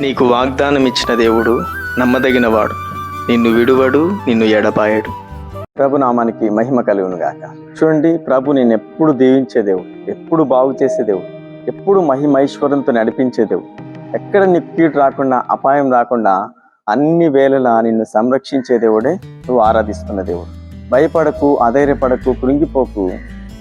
నీకు వాగ్దానం ఇచ్చిన దేవుడు నమ్మదగినవాడు. నిన్ను విడువడు నిన్ను ఎడపాయడు ప్రభు నామానికి మహిమ కలుగును గాక చూడండి ప్రభు నేను ఎప్పుడు దీవించే దేవుడు ఎప్పుడు బాగు చేసే దేవుడు ఎప్పుడు మహిమైశ్వరంతో నడిపించే దేవుడు. ఎక్కడ నీకు కీడు రాకుండా అపాయం రాకుండా అన్ని వేళలా నిన్ను సంరక్షించే దేవుడే నువ్వు ఆరాధిస్తున్న దేవుడు. భయపడకు అధైర్యపడకు కృంగిపోకు.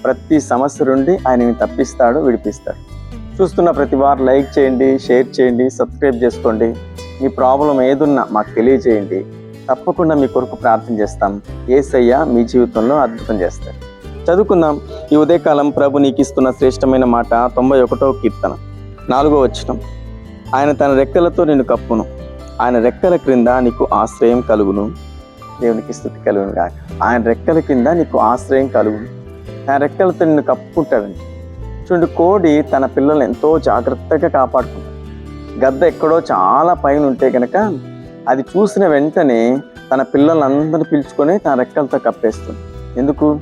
ప్రతి సమస్య నుండి ఆయన తప్పిస్తాడు విడిపిస్తాడు. చూస్తున్న ప్రతి వారు లైక్ చేయండి షేర్ చేయండి సబ్స్క్రైబ్ చేసుకోండి. మీ ప్రాబ్లం ఏదున్నా మాకు తెలియజేయండి. తప్పకుండా మీ కొరకు ప్రార్థన చేస్తాం. ఏసయ్య మీ జీవితంలో అద్భుతం చేస్తాడు. చదువుకుందాం. ఈ ఉదయకాలం ప్రభు నీకు ఇస్తున్న శ్రేష్టమైన మాట తొంభై ఒకటో కీర్తన నాలుగో వచ్చిన ఆయన తన రెక్కలతో నిన్ను కప్పును. ఆయన రెక్కల క్రింద నీకు ఆశ్రయం కలుగును. దేవునికి స్థుతి కలుగును కాక ఆయన రెక్కల కింద నీకు ఆశ్రయం కలుగును. ఆయన రెక్కలతో నిన్ను కప్పుకుంటాడండి. చూడండి కోడి తన పిల్లల్ని ఎంతో జాగ్రత్తగా కాపాడుకుంటుంది. గద్ద ఎక్కడో చాలా పైన ఉంటే కనుక అది చూసిన వెంటనే తన పిల్లలందరిని పిలుచుకొని తన రెక్కలతో కప్పేస్తుంది. ఎందుకు?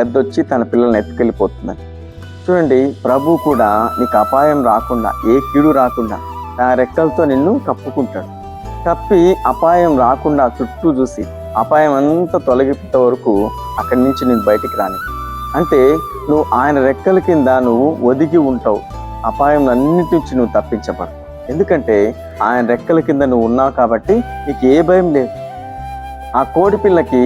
గద్ద వచ్చి తన పిల్లల్ని ఎత్తుకెళ్ళిపోతుందని. చూడండి ప్రభు కూడా నీకు అపాయం రాకుండా ఏ కీడు రాకుండా తన రెక్కలతో నిన్ను కప్పుకుంటాడు. కప్పి అపాయం రాకుండా చుట్టూ చూసి అపాయం అంతా తొలగిపోయే వరకు అక్కడి నుంచి నేను బయటికి రానికి అంటే నువ్వు ఆయన రెక్కల కింద నువ్వు ఒదిగి ఉంటావు. అపాయం అన్నిటి నుంచి నువ్వు తప్పించబడు ఎందుకంటే ఆయన రెక్కల కింద నువ్వు ఉన్నావు కాబట్టి నీకు ఏ భయం లేదు. ఆ కోడి పిల్లకి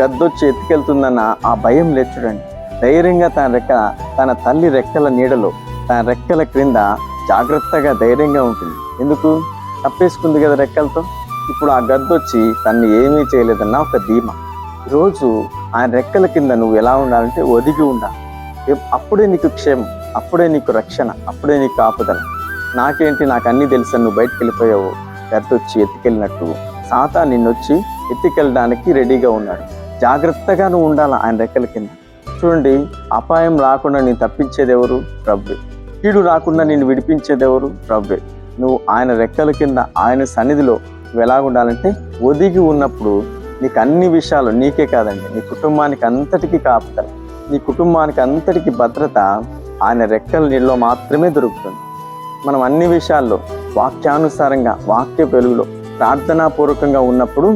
గద్దొచ్చి ఎత్తుకెళ్తుందన్న ఆ భయం లేదు చూడండి. ధైర్యంగా తన రెక్క తన తల్లి రెక్కల నీడలో తన రెక్కల క్రింద జాగ్రత్తగా ధైర్యంగా ఉంటుంది. ఎందుకు? తప్పేసుకుంది కదా రెక్కలతో. ఇప్పుడు ఆ గద్దొచ్చి తన్ని ఏమీ చేయలేదన్న ఒక ధీమా. ఈరోజు ఆయన రెక్కల కింద నువ్వు ఎలా ఉండాలంటే ఒదిగి ఉండాలి అప్పుడే నీకు క్షేమం అప్పుడే నీకు రక్షణ అప్పుడే నీకు ఆపదల. నాకేంటి నాకు అన్నీ తెలుసు నువ్వు బయటకు వెళ్ళిపోయావు వచ్చి ఎత్తుకెళ్ళినట్టు. సాతా నిన్నొచ్చి ఎత్తుకెళ్ళడానికి రెడీగా ఉన్నాడు. జాగ్రత్తగా నువ్వు ఉండాలి ఆయన రెక్కల కింద. చూడండి అపాయం రాకుండా నేను తప్పించేది ఎవరు? కీడు రాకుండా నేను విడిపించేది ఎవరు? ప్రభువే. నువ్వు ఆయన రెక్కల కింద ఆయన సన్నిధిలో నువ్వు ఎలా ఉండాలంటే ఒదిగి ఉన్నప్పుడు నీకు అన్ని విషయాలు నీకే కాదండి. నీ కుటుంబానికి అంతటికి కాపుదల. నీ కుటుంబానికి అంతటికి భద్రత ఆయన రెక్కల నీళ్ళలో మాత్రమే దొరుకుతుంది. మనం అన్ని విషయాల్లో వాక్యానుసారంగా వాక్య వెలుగులో ప్రార్థనాపూర్వకంగా ఉన్నప్పుడు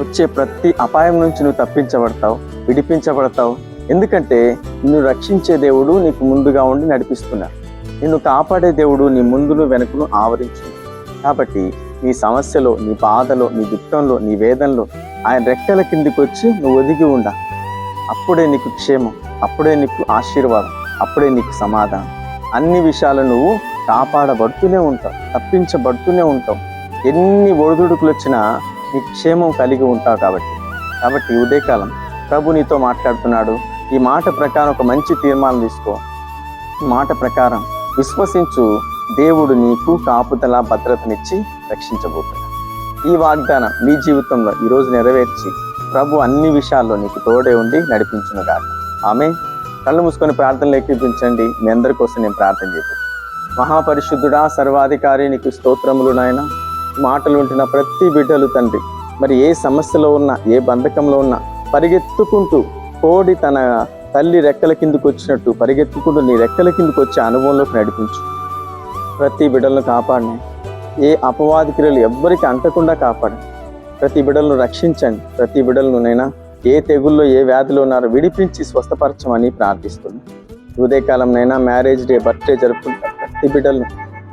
వచ్చే ప్రతి అపాయం నుంచి నువ్వు తప్పించబడతావు విడిపించబడతావు. ఎందుకంటే నిన్ను రక్షించే దేవుడు నీకు ముందుగా ఉండి నడిపిస్తున్నాడు నిన్ను కాపాడే దేవుడు నీ ముందును వెనుకను ఆవరించు కాబట్టి నీ సమస్యలో నీ బాధలో నీ దుఃఖంలో నీ వేదనలో ఆయన రెక్కల కిందికి వచ్చి నువ్వు ఒదిగి ఉండ. అప్పుడే నీకు క్షేమం అప్పుడే నీకు ఆశీర్వాదం అప్పుడే నీకు సమాధానం. అన్ని విషయాలు నువ్వు కాపాడబడుతూనే ఉంటావు తప్పించబడుతూనే ఉంటావు. ఎన్ని ఒడిదుడుకులు వచ్చినా నీ క్షేమం కలిగి ఉంటావు కాబట్టి. కాబట్టి ఉదయకాలం ప్రభు నీతో మాట్లాడుతున్నాడు. ఈ మాట ప్రకారం ఒక మంచి తీర్మానం తీసుకో. ఈ మాట ప్రకారం విశ్వసించు దేవుడు నీకు కాపుదల భద్రతనిచ్చి రక్షించబోతున్నాడు. ఈ వాగ్దానం నీ జీవితంలో ఈరోజు నెరవేర్చి ప్రభు అన్ని విషయాల్లో నీకు తోడే ఉండి నడిపించునుగాక. ఆమె కళ్ళు మూసుకొని ప్రార్థనలు ఎక్కిపించండి మీ అందరి కోసం నేను ప్రార్థన చేయబోతున్నాను మహాపరిశుద్ధుడా సర్వాధికారి నీకు స్తోత్రములు నాయన. మాటలు ఉంటున్న ప్రతి బిడ్డలు తండ్రి మరి ఏ సమస్యలో ఉన్నా ఏ బంధకంలో ఉన్నా పరిగెత్తుకుంటూ కోడి తన తల్లి రెక్కల కిందకు వచ్చినట్టు పరిగెత్తుకుంటూ నీ రెక్కల కిందకు వచ్చే అనుభవంలోకి నడిపించు. ప్రతి బిడ్డలను కాపాడినాయి ఏ అపవాది క్రియలు ఎవ్వరికి అంటకుండా కాపాడండి ప్రతి బిడ్డలను రక్షించండి. ప్రతి బిడ్డలను నైనా ఏ తెగుల్లో ఏ వ్యాధిలో ఉన్నారో విడిపించి స్వస్థపరచమని ప్రార్థిస్తుంది ఉదయకాలంనైనా మ్యారేజ్ డే బర్త్డే జరుపుకుంటారు ప్రతి బిడ్డలను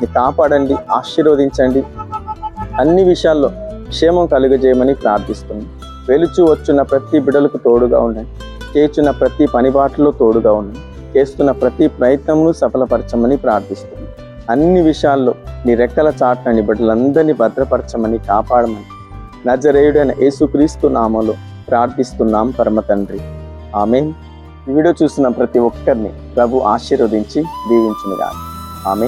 కాపాడండి ఆశీర్వదించండి. అన్ని విషయాల్లో క్షేమం కలుగజేయమని ప్రార్థిస్తుంది వెలుచు వచ్చున్న ప్రతి బిడ్డలకు తోడుగా ఉండండి. చేస్తున్న ప్రతి పనిబాటులో తోడుగా ఉండండి. చేస్తున్న ప్రతి ప్రయత్నంను సఫలపరచమని ప్రార్థిస్తుంది అన్ని విషయాల్లో నీ రెక్కల చాటున నీ బిడ్డలందరినీ భద్రపరచమని కాపాడమని నజరేయుడైన యేసుక్రీస్తు నామలో ప్రార్థిస్తున్నాం పరమ తండ్రి. ఆమె వీడియో చూసిన ప్రతి ఒక్కరిని ప్రభు ఆశీర్వదించి దీవించునుగా ఆమె